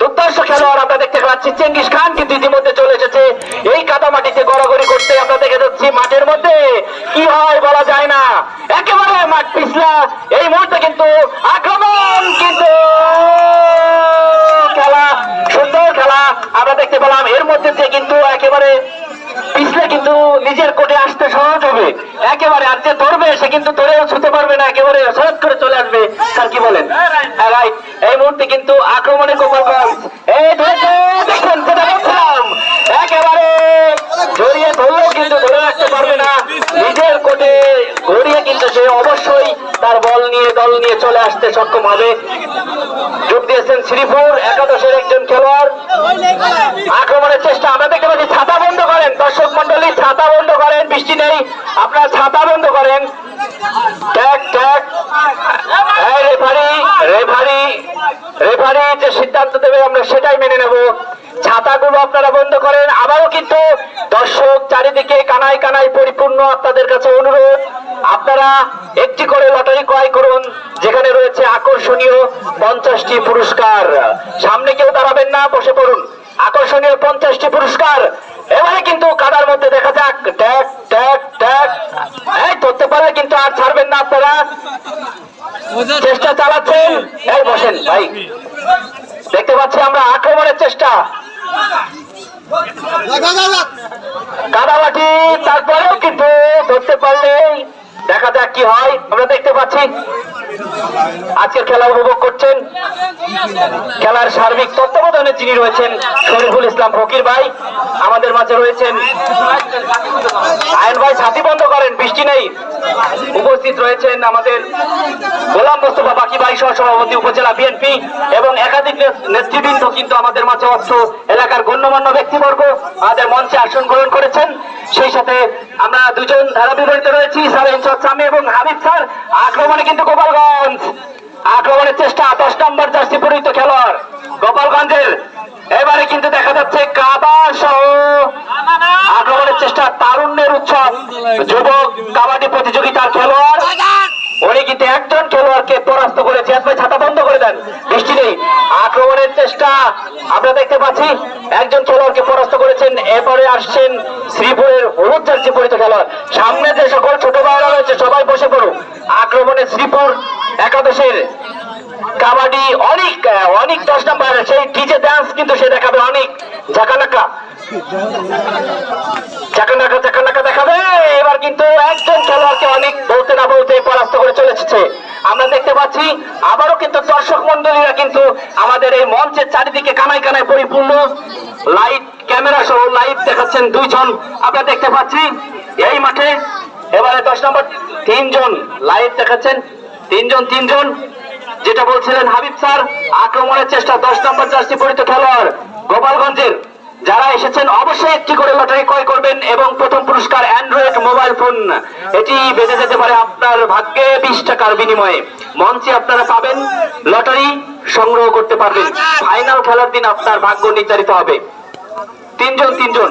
দুর্দর্শ খেলোয়াড় আমরা দেখতে পাচ্ছি, চেঙ্গিস খান কিন্তু ইতিমধ্যে চলে এসেছে। এই কাদা মাটিতে গড়াগড়ি করতে আমরা দেখে যাচ্ছি মাঠের মধ্যে। কি হয় বলা যায় না। একেবারে মাঠ পিছলা। এই মুহূর্তে কিন্তু আক্রমণ কিন্তু খেলা, সুন্দর খেলা আমরা দেখতে পেলাম। এর মধ্যে কিন্তু একেবারে পিছলে কিন্তু নিজের কোটে আসতে সহজ হবে। একেবারে আর যে ধরবে, সে কিন্তু ধরেও ছুতে পারবে না, একেবারে সহজ করে চলে আসবে। স্যার, কি বলেন? হ্যাঁ এই মুহূর্তে কিন্তু আক্রমণে গোপালগঞ্জ এই ধরেছে বলছিলাম একেবারে জড়িয়ে ধরলেও কিন্তু ধরে রাখতে পারবে না। নিজের কোটে ঘুরিয়ে কিন্তু সে অবশ্যই তার বল নিয়ে, দল নিয়ে চলে আসতে সক্ষম হবে। যোগ দিয়েছেন শ্রীপুর, একাদশের একজন খেলোয়াড়। আক্রমণের চেষ্টা আমরা দেখতে পাচ্ছি ছাতা বন্ধ করেন দর্শক মন্ডলী ছাতা বন্ধ করেন বৃষ্টি নেই ছাতা বন্ধ করেন। রেফারি রেফারি রেফারি যে সিদ্ধান্ত দেবে, আমরা সেটাই মেনে নেব। ছাতাগুলো আপনারা বন্ধ করেন। আবারও কিন্তু দর্শক চারিদিকে কানায় কানায় পরিপূর্ণ আপনাদের কাছে অনুরোধ। আপনারা একটি করে লটারি ক্রয় করুন, যেখানে রয়েছে আকর্ষণীয় পঞ্চাশটি পুরস্কার। সামনে কেউ দাঁড়াবেন না, বসে পড়ুন। আকর্ষণীয় পঞ্চাশটি পুরস্কার। এবারে কিন্তু কাদার মধ্যে দেখা যাক ট্যাক ট্যাক ট্যাক। এই ধরতে পারলে কিন্তু আর ছাড়বেন না আপনারা। চেষ্টা চালাচ্ছেন। এই বসেন ভাই। দেখতে পাচ্ছি আমরা আক্রমণের চেষ্টা। কাদামাটি তারপরেও কিন্তু ধরতে পারলে দেখা যাক কি হয়। আমরা দেখতে পাচ্ছি আজকের খেলা উপভোগ করছেন। খেলার সার্বিক তত্ত্বাবধানে যিনি রয়েছেন শরীফুল ইসলাম ফকির ভাই। আমাদের মাঝে রয়েছেন আয়ন ভাই, ছাতি বন্ধ করেন, বৃষ্টি নেই। উপস্থিত রয়েছেন আমাদের গোলাম মোস্তফা বাকি ভাই সহ সভাপতি উপজেলা বিএনপি এবং একাধিক নেতৃবৃন্দ কিন্তু আমাদের মাঝে অর্থ এলাকার গণ্যমান্য ব্যক্তিবর্গ আমাদের মঞ্চে আসন গ্রহণ করেছেন। সেই সাথে আমরা দুজন ধারা বিপরীত রয়েছি, স্যার ইনচার্জ সামি এবং হাবিব স্যার। আক্রমণে কিন্তু গোপালগঞ্জ। আক্রমণের চেষ্টা দশ নম্বর জার্সি পরিহিত খেলোয়াড় গোপালগঞ্জের এবারে কিন্তু দেখা যাচ্ছে কাদা সহ আক্রমণের চেষ্টা তারুণ্যের উৎসব। যুবক কাবাডি প্রতিযোগিতার খেলোয়াড়। উনি কিন্তু একজন খেলোয়াড়কে পরাস্ত করেছে ভাই ছাতা বন্ধ করে দেন। বৃষ্টি নেই। আক্রমণের চেষ্টা আমরা দেখতে পাচ্ছি, একজন খেলোয়াড়কে পরাস্ত করেছেন। এরপরে আসছেন শ্রীপুরের হলুদ জার্সি পরিত খেলোয়াড়। সামনে যে সকল ছোট ভাইরা রয়েছে, সবাই বসে পড়ুন। আক্রমণে শ্রীপুর একাদশের কাবাডি অনেক অনেক দশ নাম্বার, সেই ডিজে ডান্স কিন্তু সে দেখাবে অনেক। ঝাঁকানাকা। চাকানাকা চাকানাকা দেখাবে। এবার কিন্তু একজন খেলোয়াড়কে অনেক বলতে না বলতে পরাস্ত করে চলে এসেছে আমরা দেখতে পাচ্ছি, আবারও কিন্তু দর্শক মন্ডলীরা কিন্তু আমাদের এই মঞ্চের চারিদিকে কানায় কানায় পরিপূর্ণ লাইট ক্যামেরা সহ লাইট দেখাচ্ছেন দুইজন। আমরা দেখতে পাচ্ছি, এই মাঠে এবারে দশ নম্বর তিনজন লাইট দেখাচ্ছেন। তিনজন তিনজন। যেটা বলছিলেন হাবিব স্যার, আক্রমণের চেষ্টা দশ নম্বর জার্সি পরিত খেলোয়াড় গোপালগঞ্জের। যারা এসেছেন, অবশ্যই একটি করে লটারি ক্রয় করবেন এবং প্রথম পুরস্কার অ্যান্ড্রয়েড মোবাইল ফোন। এটি বেঁধে যেতে পারে আপনার ভাগ্যে বিশ টাকার বিনিময়ে। মঞ্চে আপনারা পাবেন লটারি, সংগ্রহ করতে পারবেন। ফাইনাল খেলার দিন আপনার ভাগ্য নির্ধারিত হবে। তিনজন তিনজন।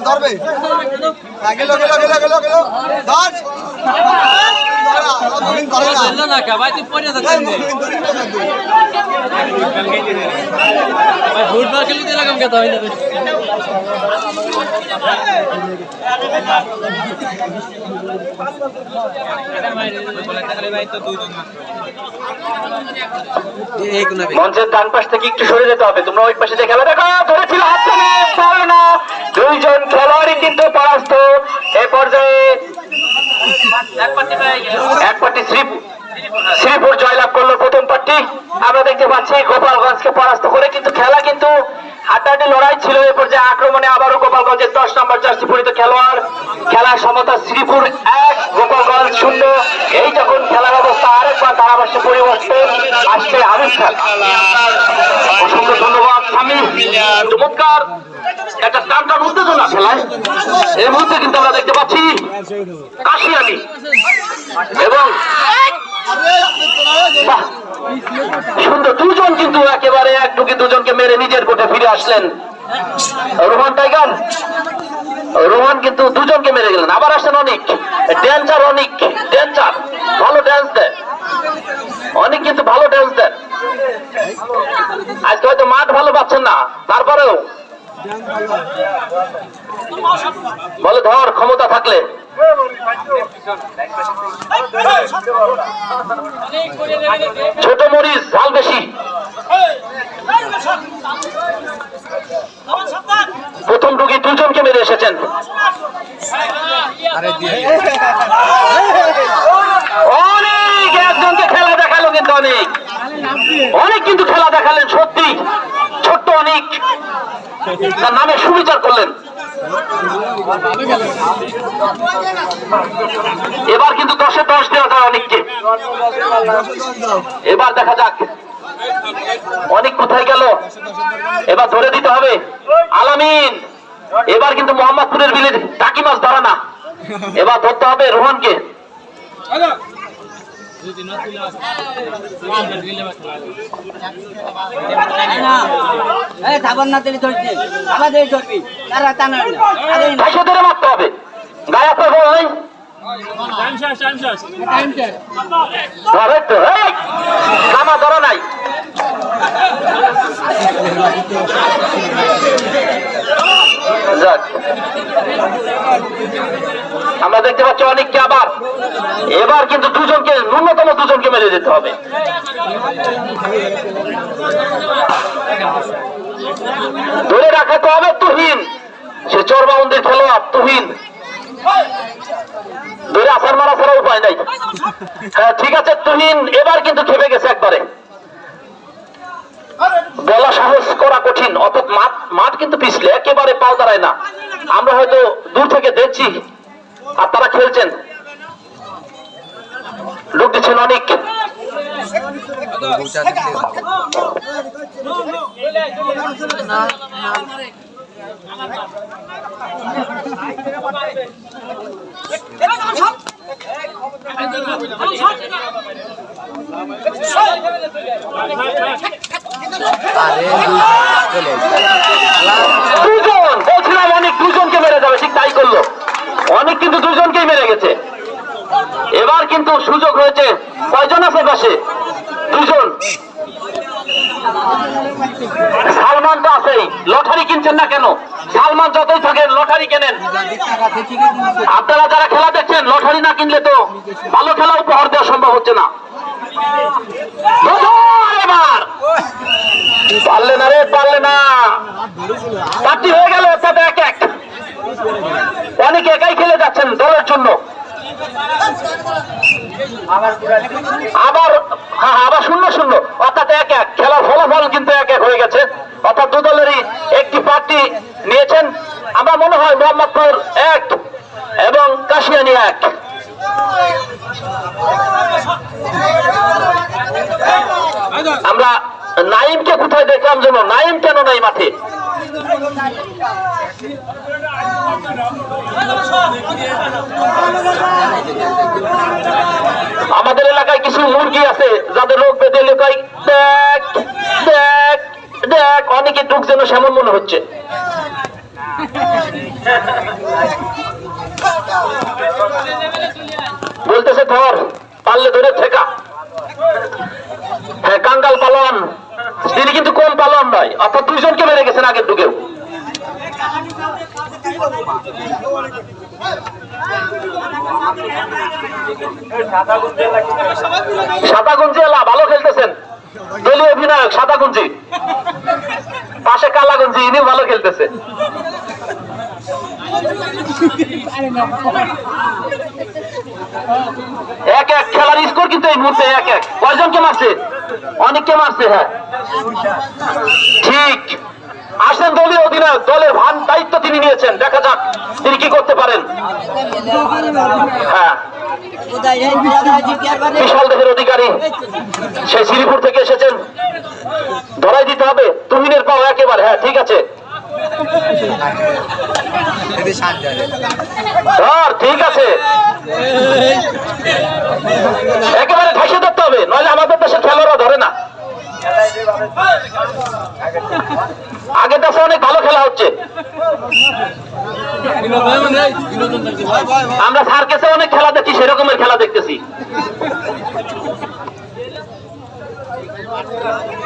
ধরবে। হ্যাঁ, গেল গেল গেল গেল গেল। না এই কিন্তু। মঞ্চের ডান পাশ থেকে একটু সরে যেতে হবে। তোমরা ওই পাশে যে খেলা দেখো, ধরেছিল হাত থেকে পারে না দুইজন খেলোয়াড়ই কিন্তু পরাস্ত এ পর্যায়ে এক পার্টি শ্রীপুর শ্রীপুর জয়লাভ করল প্রথম পার্টি আমরা দেখতে পাচ্ছি গোপালগঞ্জকে পরাস্ত করে কিন্তু খেলা কিন্তু হাড্ডাহাড্ডি লড়াই ছিল এ পর্যায়ে আক্রমণে আবারও গোপালগঞ্জের দশ নম্বর জার্সি পরিত খেলোয়াড়। খেলার সমতা শ্রীপুর এক গোপালগঞ্জ শূন্য। এই যখন খেলার অবস্থা আরেকবার ধারাভাষ্য পরিবর্তন আসছে আমির খান অসংখ্য ধন্যবাদ স্বামী। চমৎকার। একটা টান উত্তেজনা খেলায়। এই মুহূর্তে কিন্তু আমরা দেখতে পাচ্ছি কাশিয়ানি এবং বাহ, দুজন কিন্তু একেবারে এক ঢুকে দুজনকে মেরে নিজের কোটে ফিরে আসলেন। রোহান টাইগার, রোহান কিন্তু দুজনকে মেরে গেলেন। আবার আসেন অনেক। ড্যান্সার অনেক, ড্যান্সার, ভালো ড্যান্স দেয়। অনেক কিন্তু ভালো ড্যান্স দেন আজকে হয়তো মাঠ ভালো পাচ্ছেন না, তারপরেও বলে ধর ক্ষমতা থাকলে। ছোট মরিচ ঝাল বেশি। প্রথম রুগী দুজনকে মেরে এসেছেন। অনেক একজনকে খেলা দেখাল কিন্তু অনেক। অনেক কিন্তু খেলা দেখালেন, সত্যি। ছোট্ট অনেক। তার নামে সুবিচার করলেন। এবার কিন্তু দশে দশ দেওয়া যায় অনেককে। এবার দেখা যাক। অনেক কোথায় গেল? এবার ধরে দিতে হবে। আলামিন, এবার কিন্তু মোহাম্মদপুরের বিলে টাকি মাছ ধরা না। এবার ধরতে হবে রোহনকে। খাবার না দিলে ধরছি খাবার দিয়ে ধরবি। তারা টানা না। ভাইসে ধরে মারতে হবে। গায়ে আপনার বল তো এই! কামা ধরা নাই। আমরা দেখতে পাচ্ছি অনেককে আবার। এবার কিন্তু দুজনকে, ন্যূনতম দুজনকে মেরে দিতে হবে। ধরে রাখাতে হবে তুহিন। সে চরবাউন্দির খেলোয়াড়, তুহিন। ধরে আসার মারা ছাড়া উপায় নাই। হ্যাঁ ঠিক আছে, তুহিন এবার কিন্তু খেপে গেছে একবারে। বলা সাহস করা কঠিন অত মাঠ মাঠ কিন্তু পিছলে, একেবারে পাও দাঁড়ায় না। আমরা হয়তো দূর থেকে দেখছি, আর তারা খেলছেন। লোক দিচ্ছেন অনেক। দুজন, বলছিলাম অনেক দুজনকে মেরে যাবে, ঠিক তাই করল। অনেক কিন্তু দুজনকেই মেরে গেছে। এবার কিন্তু সুযোগ হয়েছে, কয়জন আছে পাশে? দুজন। সালমান তো আছেই, লটারি কিনছেন না কেন? সালমান যতই থাকেন, লটারি কেনেন। আপনারা যারা খেলা দেখছেন, লটারি না কিনলে তো ভালো খেলা উপহার দেওয়া সম্ভব হচ্ছে না। পারলে না রে পারলে না চারটি হয়ে গেল অর্থাৎ এক এক অনেকে একাই খেলে যাচ্ছেন দলের জন্য আবার হ্যাঁ আবার শূন্য শূন্য অর্থাৎ এক এক খেলার ফলাফল কিন্তু এক এক হয়ে গেছে অর্থাৎ দু দলেরই একটি প্রার্থী নিয়েছেন আমার মনে হয় মোহাম্মদপুর এক এবং কাশিয়ানি এক। আমরা নাইমকে কোথায় দেখলাম যেন? নাইম কেন নাই মাঠে? আমাদের এলাকায় কিছু মুরগি আছে, যাদের রোগ বেঁধে দেখ দেখ দেখ। অনেকে ঢুক যেন সেমন মনে হচ্ছে। বলতেছে, ধর, পারলে ধরে ঠেকা। কাঙ্গাল পালন। তিনি কিন্তু কম পালন নয়, অর্থাৎ দুইজনকে মেরে গেছেন আগের ঢুকেও সাতাগুঞ্জি এলা ভালো খেলতেছেন। দলীয় অধিনায়ক সাতাগুঞ্জি পাশে কালাগুঞ্জি ইনি ভালো খেলতেছে। এক এক, খেলার স্কোর কিন্তু এই মুহূর্তে এক এক। কয়জনকে মারছে? অনেককে মারছে হ্যাঁ। ঠিক। আসেন দলীয় অধিনায়ক দলের ভান, দায়িত্ব তিনি নিয়েছেন। দেখা যাক তিনি কি করতে পারেন। হ্যাঁ। বিশাল দেহের অধিকারী। সে শ্রীপুর থেকে এসেছেন। ধরাই দিতে হবে। তুমিনের পাও একেবারে হ্যাঁ ঠিক আছে। ধর ঠিক আছে। একেবারে ঠাসে ধরতে হবে, নইলে আমাদের দেশের খেলোয়াড়রা ধরে না। আগের দেশে অনেক ভালো খেলা হচ্ছে। আমরা সার্কেসে অনেক খেলা দেখছি, সেরকমের খেলা দেখতেছি আমাদের ভালো বেলার মাঝে যাও আমরা ওই জায়গা দামা গাছে দাঁড়াই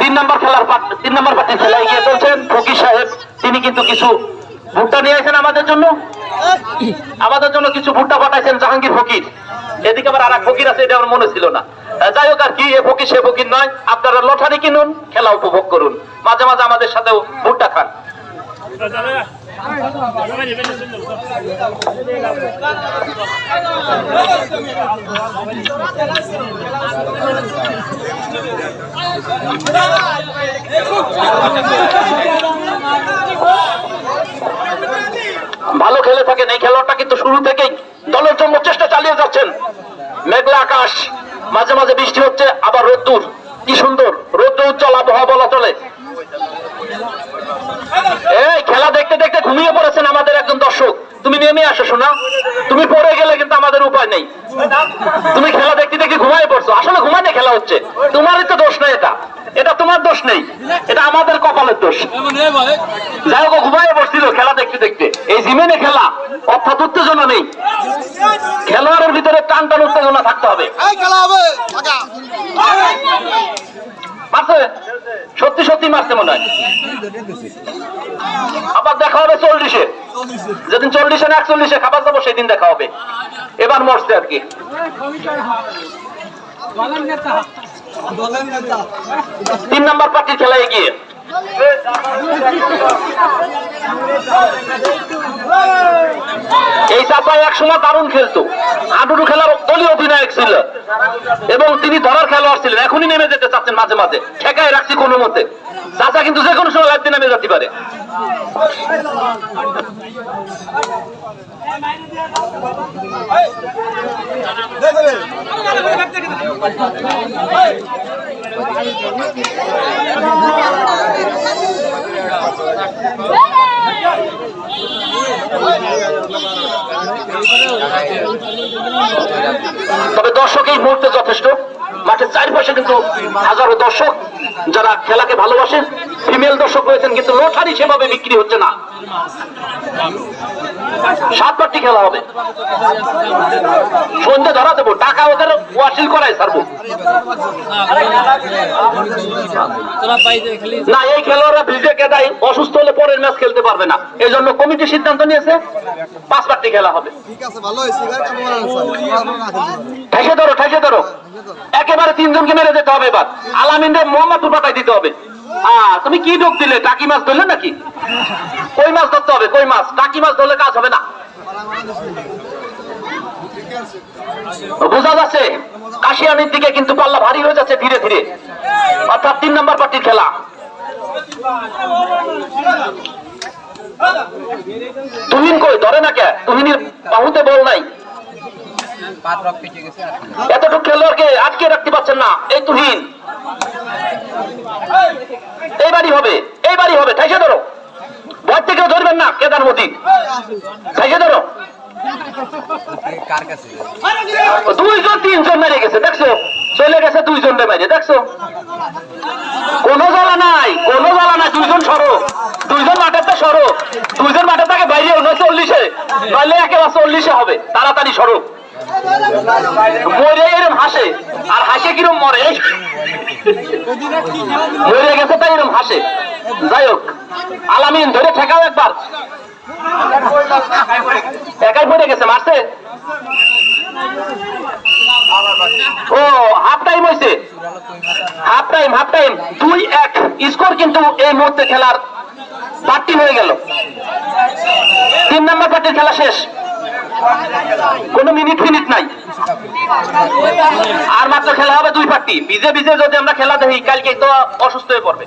তিন নম্বর খেলার তিন নম্বর খেলা এগিয়ে চলছেন ফকির সাহেব। তিনি কিন্তু কিছু ভুট্টা নিয়ে আসেন আমাদের জন্য। আমাদের জন্য কিছু ভুট্টা পাঠাইছেন জাহাঙ্গীর ফকির। এদিকে আবার আর এক ফকির আছে, এটা আমার মনে ছিল না। যাই হোক আর কি, এ ফকির সে ফকির নয়। আপনারা লটারি কিনুন, খেলা উপভোগ করুন। মাঝে মাঝে আমাদের সাথেও ভুট্টা খান। ভালো খেলে থাকেন, এই খেলোয়াড়টা কিন্তু শুরু থেকেই দলের জন্য চেষ্টা চালিয়ে যাচ্ছেন। মেঘলা আকাশ, মাঝে মাঝে বৃষ্টি হচ্ছে, আবার রোদ্দুর। কি সুন্দর রোদ্র উজ্জ্বল আবহাওয়া বলা চলে। এই, খেলা দেখতে দেখতে ঘুমিয়ে পড়েছেন আমাদের একজন দর্শক। তুমি নেমে আসো শোনা তুমি পড়ে গেলে কিন্তু আমাদের উপায় নেই। তুমি খেলা দেখতে দেখতে ঘুমায় পড়ছো। আসলে ঘুমানে খেলা হচ্ছে। তোমারই তো দোষ নেই এটা। এটা তোমার দোষ নেই। এটা আমাদের কপালের দোষ। যাই হোক ঘুমায় পড়ছিল খেলা দেখতে দেখতে। এই জিমেনে খেলা অর্থাৎ উত্তেজনা নেই। খেলোয়াড়ের ভিতরে টান টান উত্তেজনা থাকতে হবে। মারছে? সত্যি সত্যি মারছে মনে হয়। আবার দেখা হবে চল্লিশে। যেদিন চল্লিশে না একচল্লিশে খাবার যাব, সেদিন দেখা হবে। এবার মরছে আর কি। তিন নম্বর পার্টির খেলায় এগিয়ে এই চাপায় এক সময় দারুণ খেলতো হাডুডু খেলার দলীয় অধিনায়ক ছিল এবং তিনি ধরার খেলোয়াড় ছিলেন এখনই নেমে যেতে চাচ্ছেন মাঝে মাঝে ঠেকায় রাখছি কোনো মতে চাচা কিন্তু যে কোনো সময় লাইফে নেমে যেতে পারে তবে দর্শক এই মুহূর্তে যথেষ্ট। মাঠের চারপাশে কিন্তু হাজারো দর্শক যারা খেলাকে ভালোবাসেন ফিমেল দর্শক রয়েছেন, কিন্তু লটারি সেভাবে বিক্রি হচ্ছে না। সাত পার্টি খেলা হবে। সন্ধ্যে ধরা দেবো টাকা ওদের ওয়াসিল করায় খালি না, এই খেলোয়াড়রা ভিজে কেদাই অসুস্থ হলে পরের ম্যাচ খেলতে পারবে না। এই জন্য কমিটি সিদ্ধান্ত নিয়েছে পাঁচ পার্টি খেলা হবে। ঠেসে ধরো ঠেসে ধরো। একেবারে তিনজনকে মেরে যেতে হবে এবার। আলামিনরে মোহাম্মদপুর পাঠাই দিতে হবে। হ্যাঁ তুমি কি ডোক দিলে? টাকি মাছ ধরলে নাকি? কই মাছ ধরতে হবে? কই মাছ? টাকি মাছ ধরলে কাজ হবে না। বোঝা যাচ্ছে, কাশিয়ানির দিকে কিন্তু পাল্লা ভারী হয়ে যাচ্ছে ধীরে ধীরে। অর্থাৎ তিন নম্বর পার্টির খেলা। তুহিন কই? ধরে না কে? তুহিনের বাহুতে বল নাই। এতটুকু খেলোয়াড়কে আটকে রাখতে পারছেন না এই তুহিন। এইবারই হবে এইবারই হবে। ঠাইসে ধরো। ভয় থেকেও ধরবেন না কেদার মোদী ঠাইসে ধরো। দুইজন, তিনজন মেরে গেছে, দেখছ? চলে গেছে দুইজন মেরে, দেখছ? কোনো জ্বালা নাই, কোনো জ্বালা নাই, দুইজন সরো। দুইজন মাঠের তো সরো। দুইজন মাঠের থেকে বাইরে নয় চল্লিশে। নইলে একেবারে চল্লিশে হবে। তাড়াতাড়ি সরো। মরে এরম হাসে। আর হাসে কিরম মরে? মরে গেছে তাই এরম হাসে। যাই হোক, আলামিন ধরে ঠেকাও একবার। একাই হয়ে গেল। তিন নম্বর পার্টির খেলা শেষ। মিনিট ফিনিট নাই। আর মাত্র খেলা হবে দুই পার্টি ভিজে ভিজে যদি আমরা খেলা দেখি কালকে তো অসুস্থ হয়ে পড়বে।